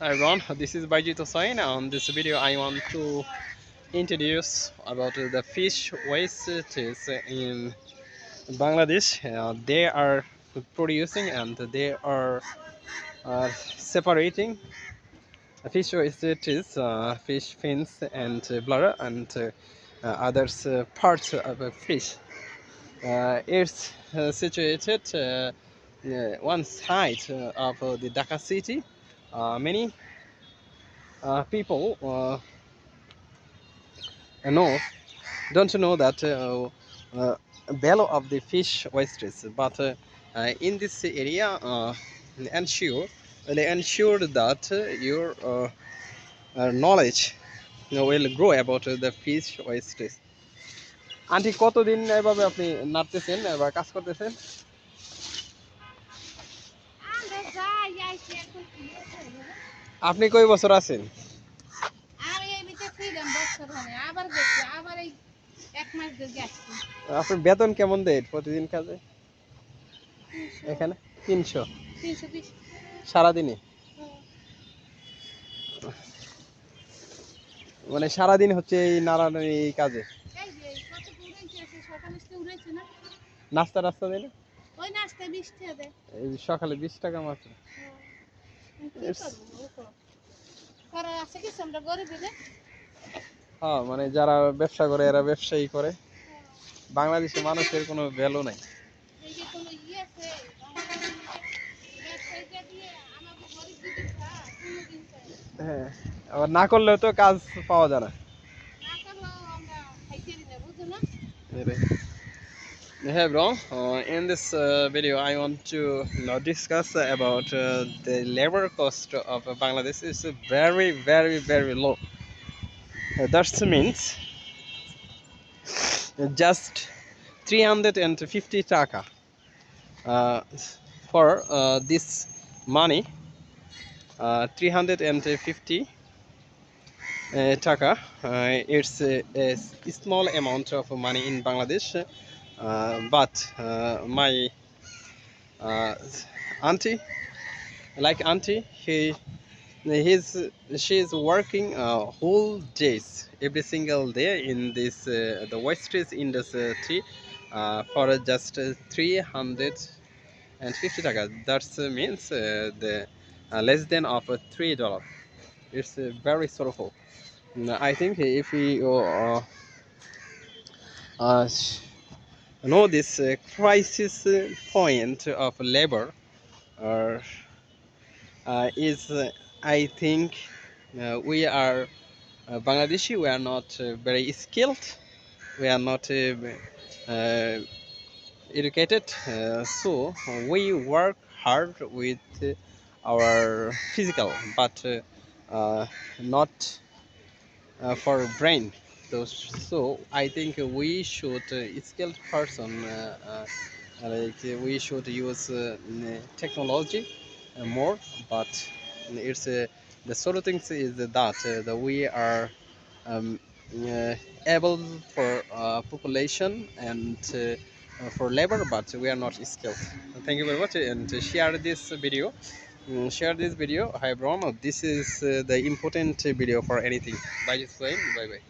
Hi everyone, this is Bajit Hossain. On this video, I want to introduce about the fish wastes in Bangladesh. Uh, they are producing and they are uh, separating fish wastes, uh, fish fins and bladder and uh, others uh, parts of a fish. Uh, it's situated one side of the Dhaka city. Uh, many uh, people uh, know don't know that uh, uh, below of the fish wastes, but uh, uh, in this area, uh, ensure they ensure that uh, your uh, uh, knowledge you know, will grow about uh, the fish wastes. Aunty কতদিন এভাবে আপনি নাড়তেছেন বা কাজ করতেছেন আপনি কই বছর আছেন? আপনার বেতন কেমন দেয় প্রতিদিন কাজে? এখানে? তিনশো? সারাদিনে? মানে সারাদিন হচ্ছে এই নারায়ণের এই কাজে নাস্তা রাস্তা দেয় ওই নাস্তা 20 টাকা এই সকালে 20 টাকা মাত্র। করা। আছে কি আমরা গরিব হ্যাঁ মানে যারা ব্যবসা করে এরা ব্যবসায়ী করে। বাংলাদেশে মানুষের কোনো ভ্যালু নাই। হ্যাঁ আবার না করলেও তো কাজ পাওয়া যায় না। Hey bro, uh, in this uh, video I want to know, discuss about uh, the labor cost of Bangladesh is very very very low. Uh, that means just 350 taka uh, for uh, this money. Uh, 350 uh, taka. It's a, a small amount of money in Bangladesh but uh, my uh, auntie like auntie he he's she is working uh, whole days every single day in this uh, the wastage industry uh, for just uh, 350 taka. That means uh, the uh, less than of uh, three dollar. It's uh, very sorrowful. Mm, i think if we uh, uh, know this uh, crisis uh, point of labor uh, is uh, i think uh, we are bangladeshi we are not very skilled. We are not educated. So we work hard with our physical but not for brain those so i think we should uh, skilled person uh, uh, like uh, we should use uh, technology uh, more but it's the sort of things is that that we are um, able for population and for labor but we are not skilled. Thank you very much and share this video. Mm, share this video. Hi everyone. This is the important video for anything. Bye bye bye